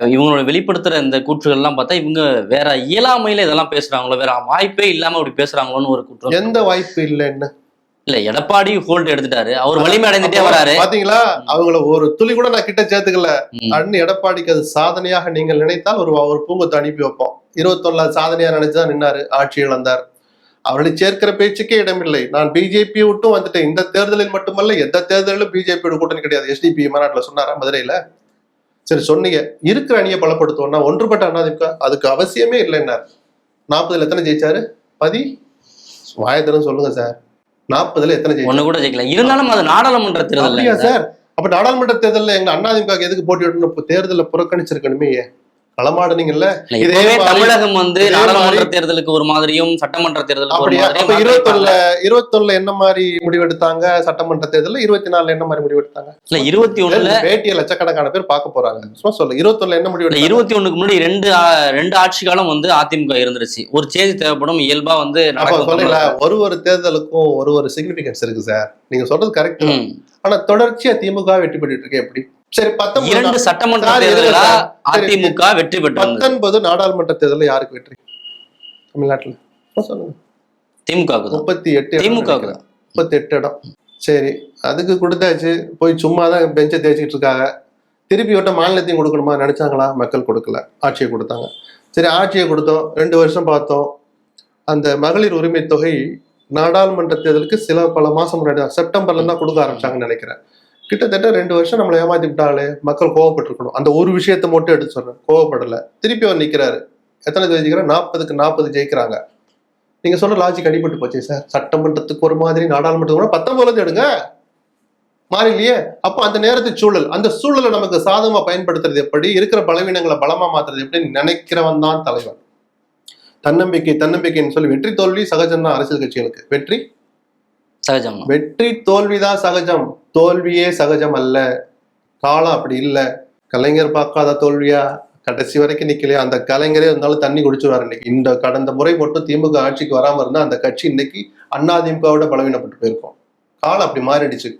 இவங்களோட வெளிப்படுத்துற இந்த கூற்றுகள்லாம் பார்த்தா இவங்க வேற இயலாமையில இதெல்லாம் பேசுறாங்களோ வேற வாய்ப்பே இல்லாம அப்படி பேசுறாங்களோன்னு ஒரு குற்றம். எந்த வாய்ப்பு இல்லைன்னு இல்ல எடப்பாடி ஹோல்ட் எடுத்துட்டாரு. அவர் வலிமை அடைந்துட்டே வராரு. பாத்தீங்களா? அவங்கள ஒரு துளி கூட நான் கிட்ட சேர்த்துக்கல. அண்ணன் எடப்பாடிக்கு அது சாதனையாக நீங்கள் நினைத்தால் ஒரு ஒரு பூங்கத்தை அனுப்பி வைப்போம். இருபத்தொன்னுல சாதனையா நினைச்சுதான் நின்னாரு ஆட்சி இழந்தார். அவர்களை சேர்க்கிற பேச்சுக்கே இடமில்லை. நான் பிஜேபி விட்டும் வந்துட்டேன். இந்த தேர்தலில் மட்டுமல்ல எந்த தேர்தலிலும் பிஜேபியோட கூட்டணி கிடையாது. எஸ்டிபி மாநாட்டுல சொன்னாரா மதுரையில? சரி சொன்னீங்க. இருக்கிற அணியை பலப்படுத்துவோம்னா ஒன்றுபட்ட அதிமுக அதுக்கு அவசியமே இல்லைன்னார். நாற்பதுல எத்தனை ஜெயிச்சாரு? பதி வாயத்தனம் சொல்லுங்க சார். நாற்பதுல எத்தனை ஜெயிச்சாரு? ஒண்ணு கூட ஜெயிக்கல. இருந்தாலும் அது நாடாளுமன்ற தேர்தல் சார்? அப்ப நாடாளுமன்ற தேர்தல்ல எங்க அண்ணாதிமுக எதுக்கு போட்டி விடணும் இப்ப தேர்தல புறக்கணிச்சிருக்கணுமே களமாடுனீங்கல்ல இதே தமிழகம் வந்து நாடாளுமன்ற தேர்தலுக்கு ஒரு மாதிரியும் சட்டமன்ற தேர்தலுக்கு ஒரு மாதிரியும் இருபத்தொன்னுல இருபத்தொன்னுல என்ன மாதிரி முடிவெடுத்தாங்க? சட்டமன்ற தேர்தல்ல இருபத்தி நாலுல என்ன மாதிரி முடிவெடுத்தாங்க? இல்ல இருபத்தி ஒண்ணுல பேட்டியை லட்சக்கணக்கான பேர் பார்க்க போறாங்க? சும்மா சொல்லு இருபத்தொன்னுல என்ன முடிவெடுத்தாங்க? இருபத்தி ஒண்ணுக்கு முன்னாடி ரெண்டு ரெண்டு ஆட்சி காலம் வந்து அதிமுக இருந்துருச்சு. ஒரு சேஞ்ச் தேவைப்படும் இயல்பா வந்து ஒரு ஒரு தேர்தலுக்கும் ஒரு ஒரு சிக்னிபிகன்ஸ் இருக்கு சார் நீங்க சொல்றது கரெக்ட். ஆனா தொடர்ச்சியா திமுக வெற்றி பெற்றுட்டு இருக்கு எப்படி? சரி பத்தொன்பது இரண்டு சட்டமன்ற சார், இருங்க தேர்தலா சார். சரி, அதிமுக வெற்றி பெற்று பத்தொன்பது நாடாளுமன்ற தேர்தல்ல யாருக்கு வெற்றி? தமிழ்நாட்டுல. சொல்லுங்க. திமுக முப்பத்தி எட்டு திமுக முப்பத்தி எட்டு இடம். சரி அதுக்கு கொடுத்தாச்சு. போய் சும்மா தான் பெஞ்சை தேய்ச்சிட்டு இருக்காங்க. திருப்பி விட்ட மாநிலத்தையும் கொடுக்கணுமா நினைச்சாங்களா? மக்கள் கொடுக்கல. ஆட்சியை கொடுத்தாங்க. சரி ஆட்சியை கொடுத்தோம். ரெண்டு வருஷம் பார்த்தோம். அந்த மகளிர் உரிமை தொகை நாடாளுமன்ற தேர்தலுக்கு சில பல மாசம் முன்னாடி செப்டம்பர்ல தான் கொடுக்க ஆரம்பிச்சாங்கன்னு நினைக்கிறேன். கிட்டத்தட்ட ரெண்டு வருஷம் நம்மளை ஏமாத்தி விட்டாங்களே மக்கள் கோவப்பட்டிருக்கணும். அந்த ஒரு விஷயத்த மட்டும் எடுத்து சொல்றேன். கோவப்படலை. திருப்பி அவர் நிற்கிறாரு எத்தனை ஜெயிக்கிறார் நாற்பதுக்கு நாற்பது ஜெயிக்கிறாங்க. நீங்க சொன்ன லாஜிக் அடிபட்டு போச்சு சார். சட்டமன்றத்துக்கு ஒரு மாதிரி நாடாளுமன்றத்துக்கு கூட பத்தொன்பதுல எடுங்க. மாறிலையே அப்போ அந்த நேரத்து சூழல் அந்த சூழலை நமக்கு சாதகமாக பயன்படுத்துறது எப்படி? இருக்கிற பலவீனங்களை பலமா மாத்துறது எப்படி? நினைக்கிறவன் தான் தலைவன். தன்னம்பிக்கை தன்னம்பிக்கைன்னு சொல்லி வெற்றி தோல்வி சகஜம் தான் அரசியல் கட்சிகளுக்கு. வெற்றி சகஜம் வெற்றி தோல்விதான் சகஜம். தோல்வியே சகஜம் அல்ல காலம் அப்படி இல்லை. கலைஞர் பார்க்காத தோல்வியா? கடைசி வரைக்கும் நிக்கலையா? அந்த கலைஞரே இருந்தாலும் தண்ணி குடிச்சுருவாரு இன்னைக்கு. இந்த கடந்த முறை மட்டும் திமுக ஆட்சிக்கு வராம இருந்தா அந்த கட்சி இன்னைக்கு அண்ணா பலவீனப்பட்டு போயிருக்கும். காலம் அப்படி மாறிடுச்சு.